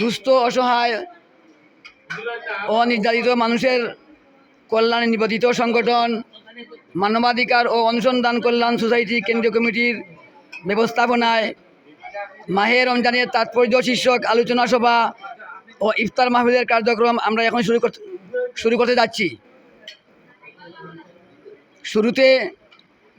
দুস্থ, অসহায় ও নির্যাতিত মানুষের কল্যাণে নিবেদিত সংগঠন, মানবাধিকার ও অনুসন্ধান কল্যাণ সোসাইটি কেন্দ্রীয় কমিটির ব্যবস্থাপনায় মাহে রমজানের তাৎপর্য শীর্ষক আলোচনা সভা ও ইফতার মাহফিলের কার্যক্রম আমরা এখন শুরু করতে শুরু করতে যাচ্ছি। শুরুতে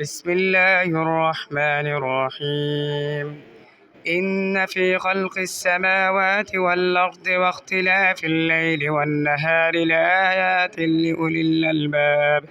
بسم الله الرحمن الرحيم. إن في خلق السماوات والأرض واختلاف الليل والنهار لآيات لأولي الألباب.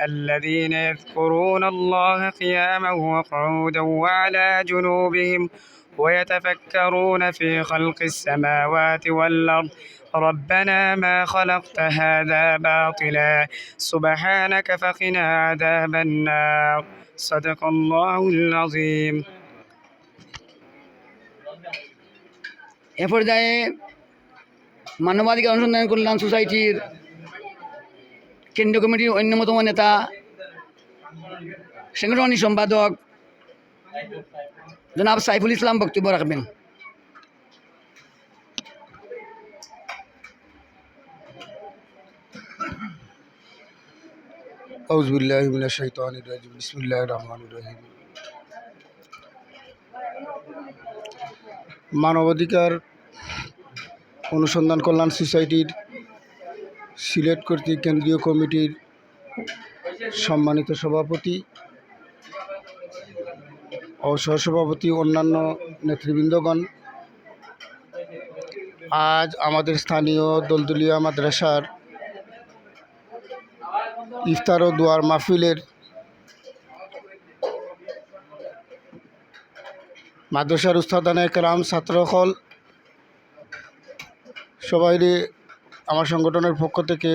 الذين يذكرون الله قياما وقعودا وعلى جنوبهم ويتفكرون في خلق السماوات والأرض ربنا ما خلقت هذا باطلا سبحانك فقنا عذاب النار صدق الله العظيم এ পর্যায়ে মানবাধিকার অনুসন্ধান কল্যাণ সোসাইটির কেন্দ্রীয় কমিটির অন্যতম নেতা সাংগঠনিক সম্পাদক জনাব সাইফুল ইসলাম বক্তব্য রাখবেন। রহমান মানবাধিকার অনুসন্ধান কল্যাণ সোসাইটির সিলেট কর্তৃক কেন্দ্রীয় কমিটির সম্মানিত সভাপতি ও সহসভাপতি অন্যান্য নেতৃবৃন্দগণ, আজ আমাদের স্থানীয় দলদলীয় মাদ্রাসার ইফতার ও দুয়ার মাহফিলের মাদ্রাসার উস্তাদানে কেরাম ছাত্রকল সবাই আমার সংগঠনের পক্ষ থেকে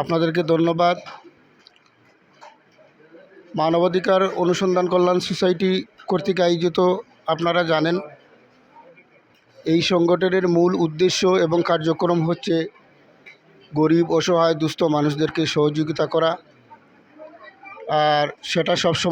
আপনাদেরকে ধন্যবাদ। মানবাধিকার অনুসন্ধান কল্যাণ সোসাইটি কর্তৃক আয়োজিত, আপনারা জানেন, এই সংগঠনের মূল উদ্দেশ্য এবং কার্যক্রম হচ্ছে গরিব, অসহায়, দুস্থ মানুষদেরকে সহযোগিতা করা। আর সেটা সবসময়